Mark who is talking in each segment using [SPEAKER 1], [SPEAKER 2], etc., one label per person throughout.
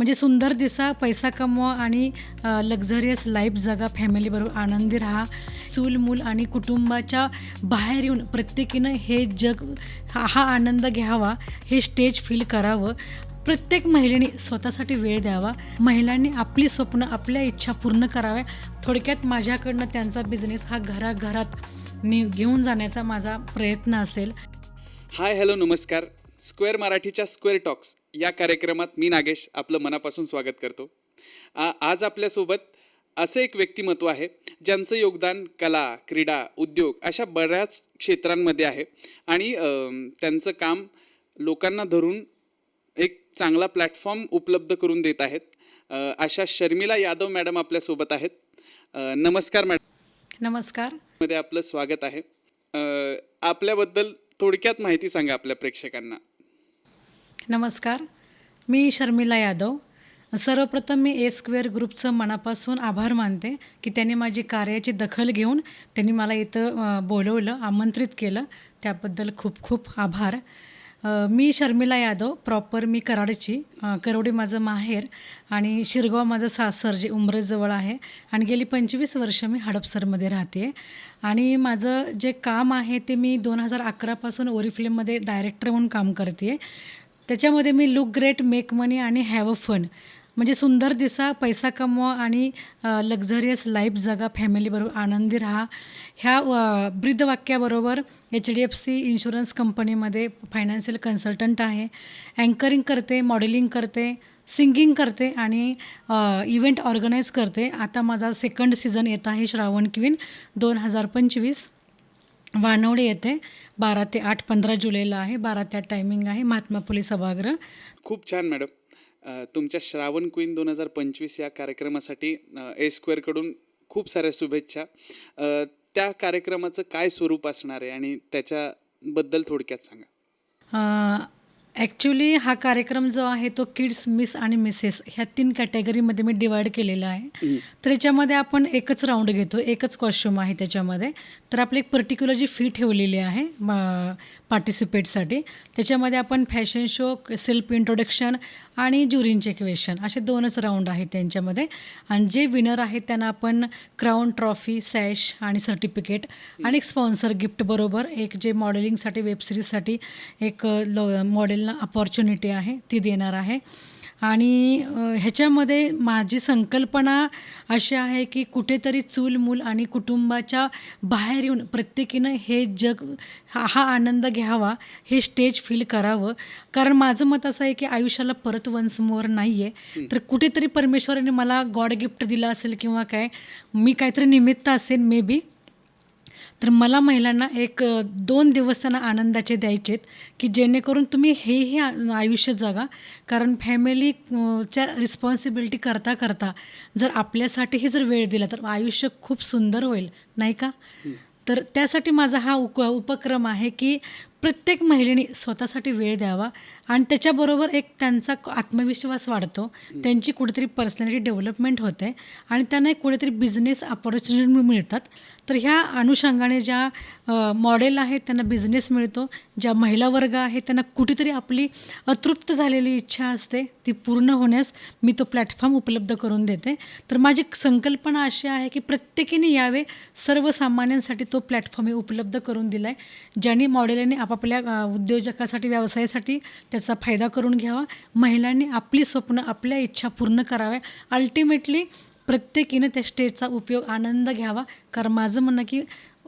[SPEAKER 1] म्हणजे सुंदर दिसा पैसा कमवा आणि लक्झरियस लाईफ जगा फॅमिलीबरोबर आनंदी राहा. चूल मूल आणि कुटुंबाच्या बाहेर येऊन प्रत्येकीनं हे जग हा हा आनंद घ्यावा हे स्टेज फील करावं. प्रत्येक महिलेने स्वतःसाठी वेळ द्यावा. महिलांनी आपली स्वप्न आपल्या इच्छा पूर्ण कराव्या. थोडक्यात माझ्याकडनं त्यांचा बिझनेस हा घराघरात नि घेऊन जाण्याचा माझा प्रयत्न असेल.
[SPEAKER 2] हाय हॅलो नमस्कार. स्क्वेअर मराठीच्या स्क्वेअर टॉक्स या कार्यक्रमात मी नागेश आपलं मनापासून स्वागत करतो. आ आज आपल्यासोबत असं एक व्यक्तिमत्व आहे ज्यांचं योगदान कला क्रीडा उद्योग अशा बऱ्याच क्षेत्रांमध्ये आहे आणि त्यांचं काम लोकांना धरून एक चांगला प्लॅटफॉर्म उपलब्ध करून देत आहेत. अशा शर्मिला यादव मॅडम आपल्यासोबत आहेत. नमस्कार मॅडम.
[SPEAKER 1] नमस्कार.
[SPEAKER 2] मध्ये आपलं स्वागत आहे. आपल्याबद्दल थोडक्यात माहिती सांगा आपल्या प्रेक्षकांना.
[SPEAKER 1] नमस्कार. मी शर्मिला यादव. सर्वप्रथम मी ए स्क्वेअर ग्रुपचं मनापासून आभार मानते की त्यांनी माझी कार्याची दखल घेऊन त्यांनी मला इथं बोलवलं आमंत्रित केलं. त्याबद्दल खूप खूप आभार. मी शर्मिला यादव प्रॉपर मी कराडची करोडी करवडी माझं माहेर आणि शिरगाव माझं सासर जे उमरेजवळ आहे. आणि गेली पंचवीस वर्ष मी हडपसरमध्ये राहते. आणि माझं जे काम आहे ते मी दोन हजार अकरापासून ओरिफ्लेममध्ये डायरेक्टर म्हणून काम करते. त्याच्यामध्ये मी लुक ग्रेट मेक मनी आणि हॅव अ फन म्हणजे सुंदर दिसा पैसा कमवा आणि लक्झरियस लाईफ जगा फॅमिलीबरोबर आनंदी राहा. ह्या अ, ब्रीदवाक्याबरोबर H D F C insurance कंपनीमध्ये फायनान्शियल कन्सल्टंट आहे. अँकरिंग करते मॉडेलिंग करते सिंगिंग करते आणि इव्हेंट ऑर्गनाईज करते. आता माझा सेकंड सीझन येत आहे श्रावण क्वीन दोन हजार पंचवीस. वानवडे येते बारा ते आठ पंधरा जुलैला आहे. बारा ते आठ टायमिंग आहे. महात्मा फुले सभागृह.
[SPEAKER 2] खूप छान मॅडम तुमच्या श्रावण क्वीन दोन हजार पंचवीस या कार्यक्रमासाठी ए स्क्वेअरकडून खूप साऱ्या शुभेच्छा. त्या कार्यक्रमाचं काय स्वरूप असणार आहे? आणि त्याच्याबद्दल थोडक्यात सांगा.
[SPEAKER 1] ॲक्च्युली हा कार्यक्रम जो आहे तो किड्स मिस आणि मिसेस ह्या तीन कॅटेगरीमध्ये मी डिवाईड केलेला आहे. तर याच्यामध्ये आपण एकच राऊंड घेतो. एकच कॉस्ट्युम आहे त्याच्यामध्ये. तर आपली एक पर्टिक्युलर जी फी ठेवलेली आहे पार्टिसिपेटसाठी त्याच्यामध्ये आपण फॅशन शो सेल्फ इंट्रोडक्शन आणि ज्युरींचे क्वेश्चन असे दोनच राऊंड आहेत त्यांच्यामध्ये. आणि जे विनर आहेत त्यांना आपण क्राऊन ट्रॉफी सॅश आणि सर्टिफिकेट आणि एक स्पॉन्सर गिफ्ट बरोबर एक जे मॉडेलिंगसाठी वेबसिरीजसाठी एक लो मॉडेलना अपॉर्च्युनिटी आहे ती देणार आहे. आणि ह्याच्यामध्ये माझी संकल्पना अशी आहे की कुठेतरी चूल मूल आणि कुटुंबाच्या बाहेर येऊन प्रत्येकीनं हे जग हा हा आनंद घ्यावा हे स्टेज फील करावं. कारण माझं मत असं आहे की आयुष्याला परत वन्स मोर नाही आहे तर कुठेतरी परमेश्वराने मला गॉड गिफ्ट दिलं असेल किंवा काय मी काहीतरी निमित्त असेल मे बी तर मला महिलांना एक दोन दिवस त्यांना आनंदाचे द्यायचे आहेत की जेणेकरून तुम्ही हेही आयुष्य जगा. कारण फॅमिली अ, च्या रिस्पॉन्सिबिलिटी करता करता जर आपल्यासाठीही जर वेळ दिला तर आयुष्य खूप सुंदर होईल नाही का? तर त्यासाठी माझा हा उक उपक्रम आहे की प्रत्येक महिलेने स्वतःसाठी वेळ द्यावा. आणि त्याच्याबरोबर एक त्यांचा क- आत्मविश्वास वाढतो. त्यांची कुठेतरी पर्सनॅलिटी डेव्हलपमेंट होते. आणि त्यांना एक कुठेतरी बिझनेस अपॉर्च्युनिटी मिळतात. तर ह्या अनुषंगाने ज्या मॉडेल आहेत त्यांना बिझनेस मिळतो. ज्या महिला वर्ग आहे त्यांना कुठेतरी आपली अतृप्त झालेली इच्छा असते. ती पूर्ण होण्यास मी तो प्लॅटफॉर्म उपलब्ध करून देते. तर माझी संकल्पना अशी आहे की प्रत्येकीने यावे सर्वसामान्यांसाठी तो प्लॅटफॉर्म उपलब्ध करून दिला आहे ज्यांनी मॉडेलने आपापल्या उद्योजकासाठी व्यवसायासाठी त्याचा फायदा करून घ्यावा. महिलांनी आपली स्वप्न आपल्या इच्छा पूर्ण कराव्या. अल्टिमेटली प्रत्येकीनं त्या स्टेजचा उपयोग आनंद घ्यावा. कारण माझं म्हणणं की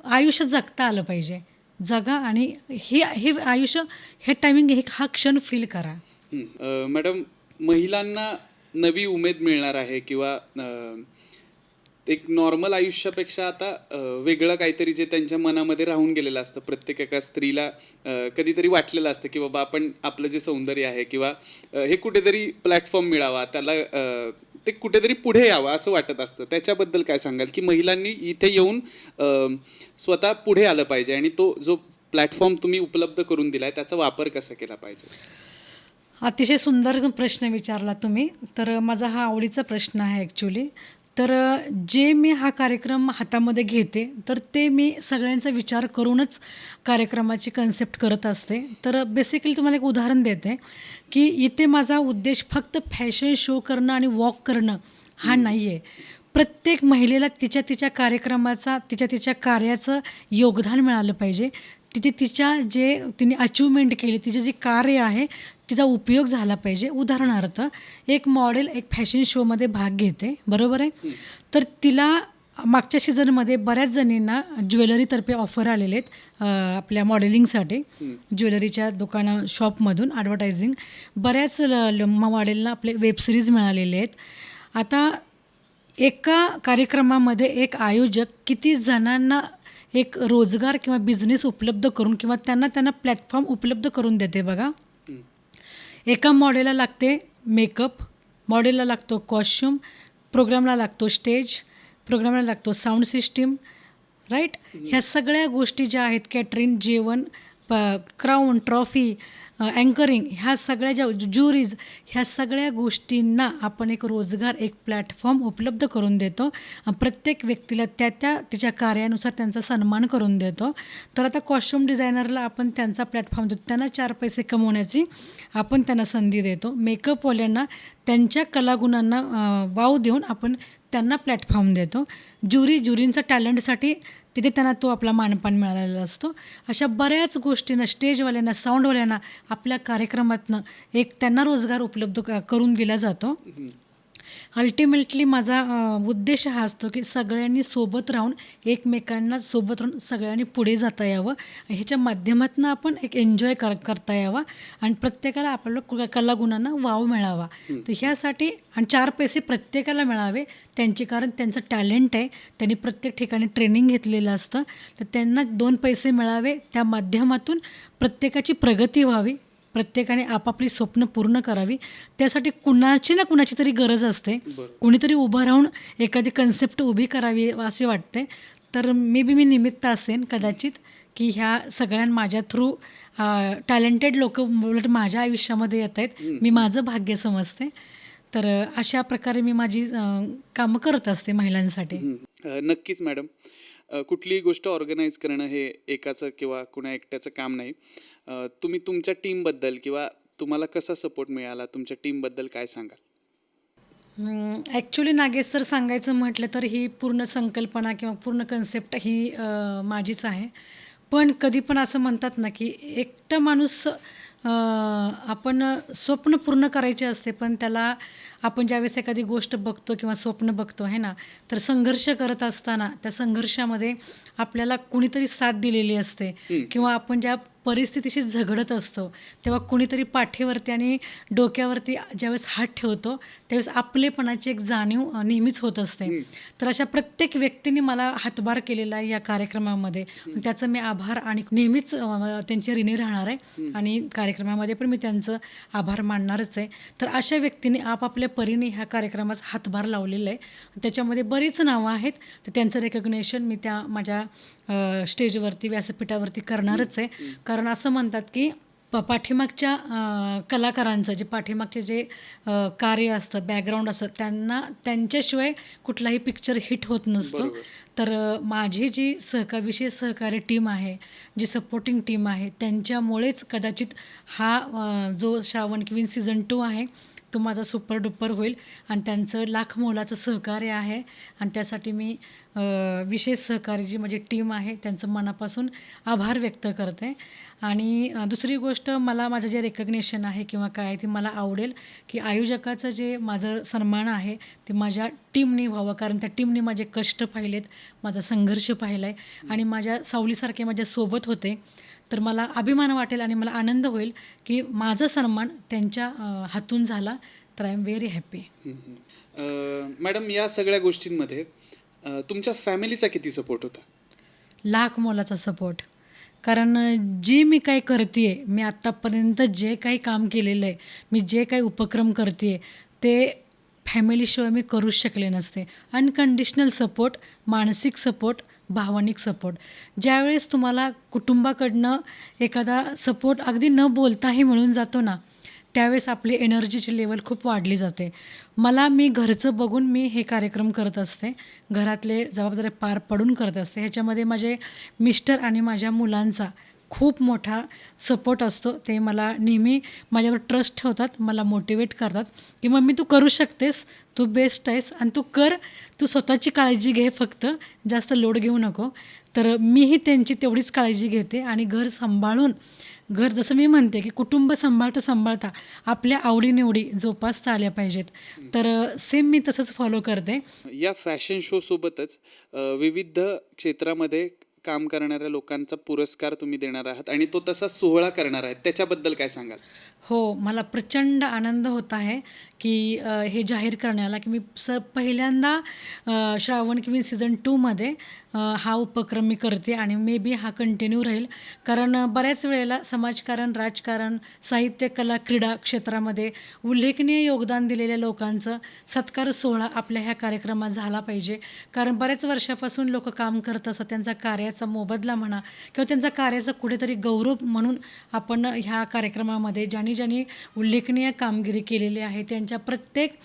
[SPEAKER 1] आयुष्य जगता आलं पाहिजे. जगा आणि हे हे आयुष्य हे टायमिंग हे हा क्षण फील करा.
[SPEAKER 2] मॅडम महिलांना नवी उमेद मिळणार आहे किंवा एक नॉर्मल आयुष्यापेक्षा आता वेगळं काहीतरी जे त्यांच्या मनामध्ये राहून गेलेलं असतं. प्रत्येक एका स्त्रीला कधीतरी वाटलेलं असतं की बाबा आपण आपलं जे सौंदर्य आहे किंवा हे कुठेतरी प्लॅटफॉर्म मिळावा त्याला ते कुठेतरी पुढे यावं असं वाटत असतं. त्याच्याबद्दल काय सांगाल? की महिलांनी इथे येऊन स्वतः पुढे आलं पाहिजे आणि तो जो प्लॅटफॉर्म तुम्ही उपलब्ध करून दिलाय त्याचा वापर कसा केला पाहिजे?
[SPEAKER 1] अतिशय सुंदर प्रश्न विचारला तुम्ही. तर माझा हा आवडीचा प्रश्न आहे ॲक्च्युली तर जे मी हा कार्यक्रम हातामध्ये घेते तर ते मी सगळ्यांचा विचार करूनच कार्यक्रमाची कन्सेप्ट करत असते. तर बेसिकली तुम्हाला एक उदाहरण देते की इथे माझा उद्देश फक्त फॅशन शो करणं आणि वॉक करणं हा नाही आहे प्रत्येक महिलेला तिच्या तिच्या कार्यक्रमाचा तिच्या तिच्या कार्याचं योगदान मिळालं पाहिजे. तिथे तिच्या जे तिने अचिव्हमेंट केली तिचे जे कार्य आहे तिचा उपयोग झाला पाहिजे. उदाहरणार्थ एक मॉडेल एक फॅशन शोमध्ये भाग घेते बरोबर आहे? तर तिला मागच्या सीझनमध्ये बऱ्याच जणींना ज्वेलरीतर्फे ऑफर आलेले आहेत आपल्या मॉडेलिंगसाठी ज्वेलरीच्या दुकाना शॉपमधून ॲडव्हर्टायझिंग बऱ्याच मॉडेलला आपले वेबसिरीज मिळालेले आहेत. आता एका कार्यक्रमामध्ये एक आयोजक किती जणांना एक रोजगार किंवा बिझनेस उपलब्ध करून किंवा त्यांना त्यांना प्लॅटफॉर्म उपलब्ध करून देते बघा. एका मॉडेलला लागते मेकअप मॉडेलला लागतो कॉस्च्युम प्रोग्रामला लागतो स्टेज प्रोग्रामला लागतो साऊंड सिस्टीम राईट ह्या सगळ्या गोष्टी ज्या आहेत कॅटरिंग जेवण प क्राऊन ट्रॉफी अँकरिंग ह्या सगळ्या ज्या ज्युरीज ह्या सगळ्या गोष्टींना आपण एक रोजगार एक प्लॅटफॉर्म उपलब्ध करून देतो. प्रत्येक व्यक्तीला त्या त्या तिच्या कार्यानुसार त्यांचा सन्मान करून देतो. तर आता कॉस्ट्युम डिझायनरला आपण त्यांचा प्लॅटफॉर्म देतो. त्यांना चार पैसे कमवण्याची आपण त्यांना संधी देतो. मेकअपवाल्यांना त्यांच्या कलागुणांना वाव देऊन आपण त्यांना प्लॅटफॉर्म देतो. ज्युरी ज्युरींचा टॅलेंटसाठी तिथे त्यांना तो आपला मानपान मिळालेला असतो. अशा बऱ्याच गोष्टींना स्टेजवाल्यांना साऊंडवाल्यांना आपल्या कार्यक्रमातनं एक त्यांना रोजगार उपलब्ध क- करून दिला जातो. अल्टिमेटली माझा उद्देश हा असतो की सगळ्यांनी सोबत राहून एकमेकांना सोबत राहून सगळ्यांनी पुढे जाता यावं. ह्याच्या माध्यमातून आपण एक एन्जॉय कर करता यावा आणि प्रत्येकाला आपल्याला कु- कलागुणांना वाव मिळावा. तर ह्यासाठी आणि चार पैसे प्रत्येकाला मिळावे त्यांचे कारण त्यांचं टॅलेंट आहे. त्यांनी प्रत्येक ठिकाणी ट्रेनिंग घेतलेलं असतं. तर त्यांना दोन पैसे मिळावे त्या माध्यमातून प्रत्येकाची प्रगती व्हावी. प्रत्येकाने आपापली स्वप्न पूर्ण करावी. त्यासाठी कुणाची ना कुणाची तरी गरज असते. कुणीतरी उभं राहून एखादी कन्सेप्ट उभी करावी असे वाटते. तर मे बी मी निमित्त असेन कदाचित की ह्या सगळ्या माझ्या थ्रू टॅलेंटेड लोक उलट माझ्या आयुष्यामध्ये येत आहेत. मी माझं भाग्य समजते. तर अशा प्रकारे मी माझी कामं करत असते महिलांसाठी.
[SPEAKER 2] नक्कीच मॅडम. कुठलीही गोष्ट ऑर्गनाईज करणं हे एकाचं किंवा कुणा एकट्याचं काम नाही. तुम्ही तुमच्या टीमबद्दल किंवा तुम्हाला कसा सपोर्ट मिळाला? तुमच्या टीमबद्दल काय सांगाल?
[SPEAKER 1] ॲक्च्युली नागेश सर सांगायचं म्हटलं तर ही पूर्ण संकल्पना किंवा पूर्ण कन्सेप्ट ही माझीच आहे. पण कधी पण असं म्हणतात ना की एकटा माणूस आपण स्वप्न पूर्ण करायचे असते पण त्याला आपण ज्यावेळेस एखादी गोष्ट बघतो किंवा स्वप्न बघतो आहे ना? तर संघर्ष करत असताना त्या संघर्षामध्ये आपल्याला कुणीतरी साथ दिलेली असते. किंवा आपण ज्या परिस्थितीशी झगडत असतो तेव्हा कुणीतरी पाठीवरती आणि डोक्यावरती ज्यावेळेस हात ठेवतो त्यावेळेस आपलेपणाची एक जाणीव नेहमीच होत असते. तर अशा प्रत्येक व्यक्तीने मला हातभार केलेला आहे या कार्यक्रमामध्ये. त्याचं मी आभार आणि नेहमीच त्यांचे ऋणी राहणार आहे आणि कार्यक्रमामध्ये पण मी त्यांचं आभार मानणारच आहे. तर अशा व्यक्तीने आपापल्या परीने ह्या कार्यक्रमाचा हातभार लावलेला आहे. त्याच्यामध्ये बरीच नावं आहेत. तर त्यांचं रेकग्नेशन मी त्या माझ्या स्टेजवरती व्यासपीठावरती करणारच आहे. कारण असं म्हणतात की प पाठीमागच्या कलाकारांचं जे पाठीमागचे जे कार्य असतं बॅकग्राऊंड असतं त्यांना त्यांच्याशिवाय कुठलाही पिक्चर हिट होत नसतो. तर माझी जी सहका विशेष सहकारी टीम आहे जी सपोर्टिंग टीम आहे त्यांच्यामुळेच कदाचित हा जो श्रावण क्वीन सीझन टू आहे तो माझा सुपर डुपर होईल आणि त्यांचं लाख मोलाचं सहकार्य आहे. आणि त्यासाठी मी विशेष सहकारी जी माझी टीम आहे त्यांचं मनापासून आभार व्यक्त करते. आणि दुसरी गोष्ट मला माझं जे रेकग्नेशन आहे किंवा काय आहे मला आवडेल की आयोजकाचं जे माझं सन्मान आहे ते माझ्या टीमनी व्हावं. कारण त्या टीमने माझे कष्ट पाहिलेत माझा संघर्ष पाहिला आहे आणि माझ्या सावलीसारखे माझ्या सोबत होते. तर मला अभिमान वाटेल आणि मला आनंद होईल की माझा सन्मान त्यांच्या हातून झाला. तर I am very happy
[SPEAKER 2] madam या सगळ्या गोष्टींमध्ये तुमच्या फॅमिलीचा किती सपोर्ट होता?
[SPEAKER 1] लाख मोलाचा सपोर्ट. कारण जे मी काही करते आहे मी आत्तापर्यंत जे काही काम केलेलं आहे मी जे काही उपक्रम करते आहे ते फॅमिलीशिवाय मी करूच शकले नसते. अनकंडिशनल सपोर्ट मानसिक सपोर्ट भावनिक सपोर्ट. ज्यावेळेस तुम्हाला कुटुंबाकडनं एखादा सपोर्ट अगदी न बोलताही मिळून जातो ना त्यावेळेस आपली एनर्जीची लेवल खूप वाढली जाते. मला मी घरचं बघून मी हे कार्यक्रम करत असते. घरातले जबाबदारी पार पडून करत असते. ह्याच्यामध्ये माझे मिस्टर आणि माझ्या मुलांचा खूप मोठा सपोर्ट असतो. ते मला नेहमी माझ्यावर ट्रस्ट ठेवतात मला मोटिवेट करतात की मम्मी तू करू शकतेस तू बेस्ट आहेस आणि तू कर तू स्वतःची काळजी घे फक्त जास्त लोड घेऊ नको. तर मीही त्यांची तेवढीच काळजी घेते आणि घर सांभाळून घर जसं मी म्हणते की कुटुंब सांभाळता सांभाळता आपल्या आवडीनिवडी जोपासता आल्या पाहिजेत. तर सेम मी तसंच फॉलो करते.
[SPEAKER 2] या फॅशन शो सोबतच विविध क्षेत्रामध्ये काम करणाऱ्या लोकांचा पुरस्कार तुम्ही देणार आहात आणि तो तसा सोहळा करणार आहात. त्याच्याबद्दल काय सांगाल?
[SPEAKER 1] हो मला प्रचंड आनंद होत आहे की अ, हे जाहीर करण्याला की मी स पहिल्यांदा अ, श्रावण किंवा सीझन टूमध्ये हा उपक्रम मी करते आणि मे बी हा कंटिन्यू राहील. कारण अ, बऱ्याच वेळेला समाजकारण राजकारण साहित्य कला क्रीडा क्षेत्रामध्ये उल्लेखनीय योगदान दिलेल्या लोकांचं सत्कार सोहळा आपल्या ह्या कार्यक्रमात झाला पाहिजे. कारण बऱ्याच वर्षापासून लोक काम करत असतात त्यांचा कार्याचा मोबदला म्हणा किंवा त्यांचा कार्याचा कुठेतरी गौरव म्हणून आपण ह्या कार्यक्रमामध्ये ज्यांनी ज्यांनी उल्लेखनीय कामगिरी केलेली आहे त्यांच्या प्रत्येक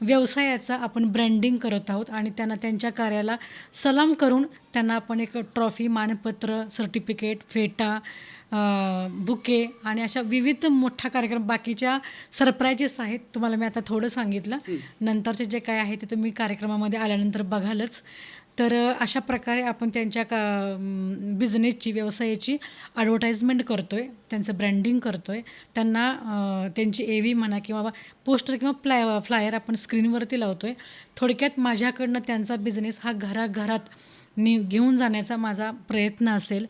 [SPEAKER 1] व्यवसायाचा आपण ब्रँडिंग करत आहोत आणि त्यांना त्यांच्या कार्याला सलाम करून त्यांना आपण एक ट्रॉफी मानपत्र सर्टिफिकेट फेटा बुके आणि अशा विविध मोठा कार्यक्रम बाकीच्या सरप्राईजेस आहेत तुम्हाला मी आता थोडं सांगितलं. नंतरचे जे काय आहे ते तुम्ही कार्यक्रमामध्ये आल्यानंतर बघालच. तर अशा प्रकारे आपण त्यांच्या का बिझनेसची व्यवसायाची ॲडव्हर्टाईजमेंट करतो आहे त्यांचं ब्रँडिंग करतो आहे त्यांना त्यांची ए व्ही म्हणा किंवा पोस्टर किंवा प्लाय फ्लायर आपण स्क्रीनवरती लावतो आहे थोडक्यात माझ्याकडनं त्यांचा बिझनेस हा घराघरात नि घेऊन जाण्याचा माझा प्रयत्न असेल.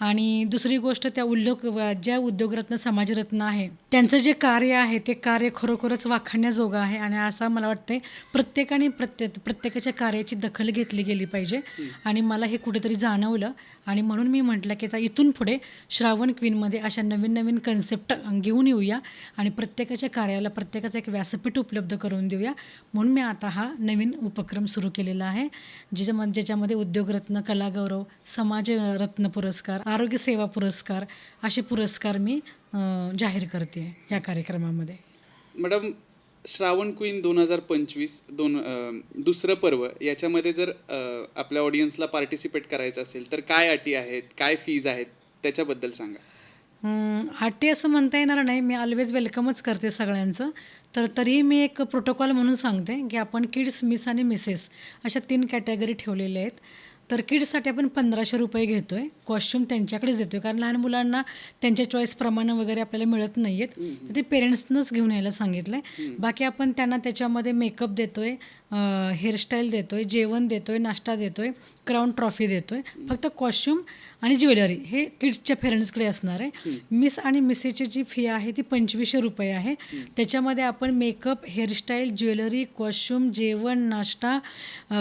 [SPEAKER 1] आणि दुसरी गोष्ट त्या उद्योग ज्या उद्योगरत्न समाजरत्न आहे त्यांचं जे कार्य आहे ते कार्य खरोखरच वाखाणण्याजोगं आहे. आणि असं मला वाटतं प्रत्येकाने प्रत्येक प्रत्येकाच्या कार्याची दखल घेतली गेली पाहिजे. आणि मला हे कुठेतरी जाणवलं. आणि म्हणून मी म्हटलं की आता इथून पुढे श्रावण क्वीनमध्ये अशा नवीन नवीन कन्सेप्ट घेऊन येऊया. आणि प्रत्येकाच्या कार्याला प्रत्येकाचं एक व्यासपीठ उपलब्ध करून देऊया. म्हणून मी आता हा नवीन उपक्रम सुरू केलेला आहे ज्याच्यामध्ये ज्याच्यामध्ये उद्योग उद्योगरत्न कलागौरव समाजरत्न पुरस्कार आरोग्य सेवा पुरस्कार असे पुरस्कार मी जाहीर करते या कार्यक्रमामध्ये.
[SPEAKER 2] मॅडम श्रावण क्वीन दोन हजार पंचवीस दोन दुसरं पर्व याच्यामध्ये जर आपल्या ऑडियन्सला पार्टिसिपेट करायचं असेल तर काय अटी आहेत काय फीज आहेत त्याच्याबद्दल सांगा.
[SPEAKER 1] अटी असं म्हणता येणार नाही मी ऑलवेज वेलकमच करते सगळ्यांचं. तर तरीही मी एक प्रोटोकॉल म्हणून सांगते की आपण किड्स मिस आणि मिसेस अशा तीन कॅटेगरी ठेवलेल्या आहेत. तर किड्ससाठी आपण पंधराशे रुपये घेतो आहे कॉस्ट्यूम त्यांच्याकडेच देतो आहे कारण लहान मुलांना त्यांच्या चॉईसप्रमाणे वगैरे आपल्याला मिळत नाही आहेत ते पेरेंट्सनंच घेऊन यायला सांगितलं आहे बाकी आपण त्यांना त्याच्यामध्ये मेकअप देतो आहे हेअरस्टाईल देतो आहे जेवण देतो आहे नाश्ता देतो आहे क्राऊन ट्रॉफी देतो आहे फक्त कॉस्ट्यूम आणि ज्वेलरी हे किड्सच्या पेरेंट्सकडे असणार आहे. मिस आणि मिसेसची जी फी आहे ती पंचवीसशे रुपये आहे. त्याच्यामध्ये आपण मेकअप हेअरस्टाईल ज्वेलरी कॉस्ट्यूम जेवण नाश्ता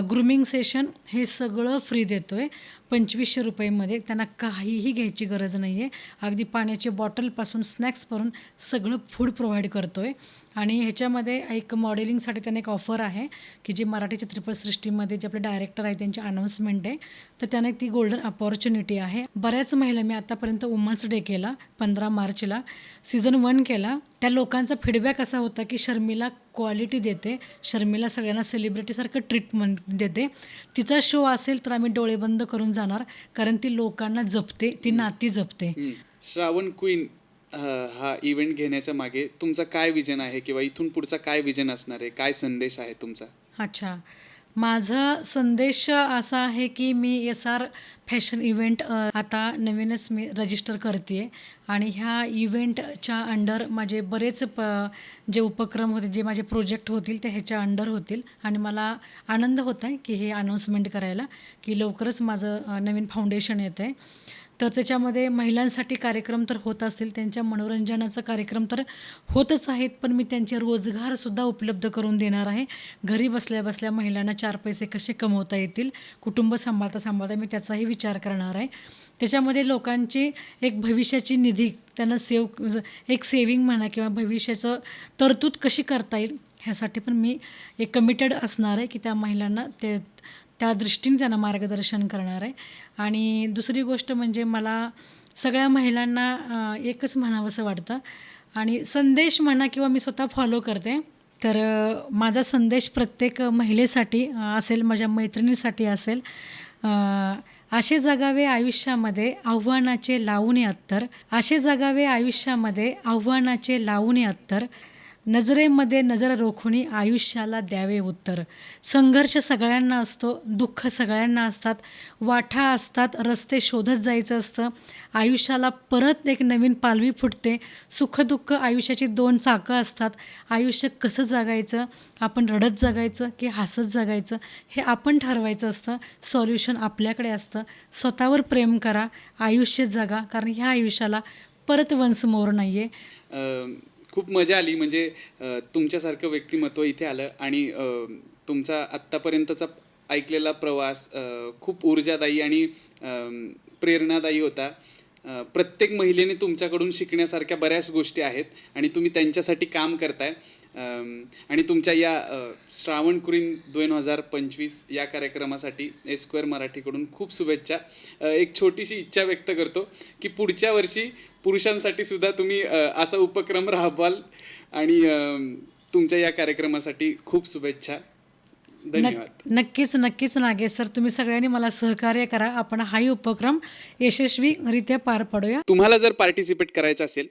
[SPEAKER 1] ग्रुमिंग सेशन हे सगळं फ्री देतो आहे पंचवीसशे रुपयेमध्ये. त्यांना काहीही घ्यायची गरज नाही आहे अगदी पाण्याची बॉटलपासून स्नॅक्सपासून सगळं फूड प्रोव्हाइड करतो आहे आणि ह्याच्यामध्ये एक मॉडेलिंगसाठी त्यांना एक ऑफर आहे की जी मराठी चित्रपटसृष्टीमध्ये जे आपले डायरेक्टर आहे त्यांची अनाऊन्समेंट आहे तर त्यांना ती गोल्डन अपॉर्च्युनिटी आहे. बऱ्याच महिला मी आतापर्यंत वुमन्स डे केला पंधरा मार्चला सीझन वन केला त्या लोकांचा फीडबॅक असा होता की शर्मिला क्वालिटी देते शर्मिला सगळ्यांना सेलिब्रिटीसारखं ट्रीटमेंट देते. तिचा शो असेल तर आम्ही डोळे बंद करून जाणार कारण ती लोकांना जपते ती नाती जपते.
[SPEAKER 2] श्रावण क्वीन हा इव्हेंट घेण्याच्या मागे तुमचा काय विजन आहे किंवा इथून पुढचा काय विजन असणार आहे? काय संदेश आहे तुमचा?
[SPEAKER 1] अच्छा. माझा संदेश असा आहे की मी एस आर फॅशन इव्हेंट आता नवीनच मी रजिस्टर करते आहे आणि ह्या इव्हेंटच्या अंडर माझे बरेच प जे उपक्रम होते जे माझे प्रोजेक्ट होतील ते ह्याच्या अंडर होतील. आणि मला आनंद होत आहे की हे अनाऊन्समेंट करायला की लवकरच माझं नवीन फाउंडेशन येतं आहे तर त्याच्यामध्ये महिलांसाठी कार्यक्रम तर होत असतील त्यांच्या मनोरंजनाचा कार्यक्रम तर होतच आहेत पण मी त्यांचे रोजगारसुद्धा उपलब्ध करून देणार आहे. घरी बसल्या बसल्या महिलांना चार पैसे कसे कमवता येतील कुटुंब सांभाळता सांभाळता मी त्याचाही विचार करणार आहे. त्याच्यामध्ये लोकांची एक भविष्याची निधी त्यांना सेव एक सेविंग म्हणा किंवा भविष्याचं तरतूद कशी करता येईल ह्यासाठी पण मी एक कमिटेड असणार आहे की त्या महिलांना ते त्या दृष्टीने त्यांना मार्गदर्शन करणार आहे. आणि दुसरी गोष्ट म्हणजे मला सगळ्या महिलांना एकच म्हणावंसं वाटतं. आणि संदेश म्हणा किंवा मी स्वतः फॉलो करते तर माझा संदेश प्रत्येक महिलेसाठी असेल माझ्या मैत्रिणीसाठी असेल असे जगावे आयुष्यामध्ये आव्हानाचे लावून अत्तर. असे जगावे आयुष्यामध्ये आव्हानाचे लावून अत्तर. नजरेमध्ये नजर रोखुणी आयुष्याला द्यावे उत्तर. संघर्ष सगळ्यांना असतो दुःख सगळ्यांना असतात वाठा असतात रस्ते शोधत जायचं असतं. आयुष्याला परत एक नवीन पालवी फुटते. सुखदुःख आयुष्याची दोन चाकं असतात. आयुष्य कसं जगायचं? आपण रडत जगायचं की हसत जगायचं? हे आपण ठरवायचं असतं. सॉल्युशन आपल्याकडे असतं. स्वतःवर प्रेम करा. आयुष्य जगा. कारण ह्या आयुष्याला परत वंश मोर नाही आहे
[SPEAKER 2] खूप मजा आली. म्हणजे तुमच्यासारखं व्यक्तिमत्व इथे आलं आणि तुमचा आत्तापर्यंतचा ऐकलेला प्रवास खूप ऊर्जादायी आणि प्रेरणादायी होता. प्रत्येक महिलेने तुमच्याकडून शिकण्यासारख्या बऱ्याच गोष्टी आहेत आणि तुम्ही त्यांच्यासाठी काम करताय. आणि तुमच्या या श्रावण कुरीन दोन हजार पंचवीस या कार्यक्रमासाठी ए स्क्वेअर मराठीकडून खूप शुभेच्छा. एक छोटीशी इच्छा व्यक्त करतो की पुढच्या वर्षी पुरुषांसाठी सुद्धा तुम्ही असा उपक्रम राबवाल आणि तुमच्या या कार्यक्रमासाठी खूप शुभेच्छा. धन्यवाद.
[SPEAKER 1] नक्क- नक्कीच नक्कीच नागेश सर तुम्ही सगळ्यांनी मला सहकार्य करा. आपण हाही उपक्रम यशस्वीरित्या पार पाडूया.
[SPEAKER 2] तुम्हाला जर पार्टिसिपेट करायचं असेल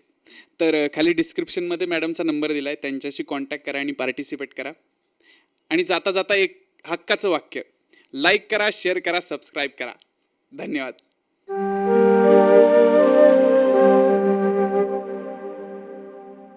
[SPEAKER 2] तर खाली डिस्क्रिप्शनमध्ये मॅडमचा नंबर दिला आहे त्यांच्याशी कॉन्टॅक्ट करा आणि पार्टिसिपेट करा. आणि जाता जाता एक हक्काचं वाक्य. लाईक करा शेअर करा सबस्क्राईब करा. धन्यवाद.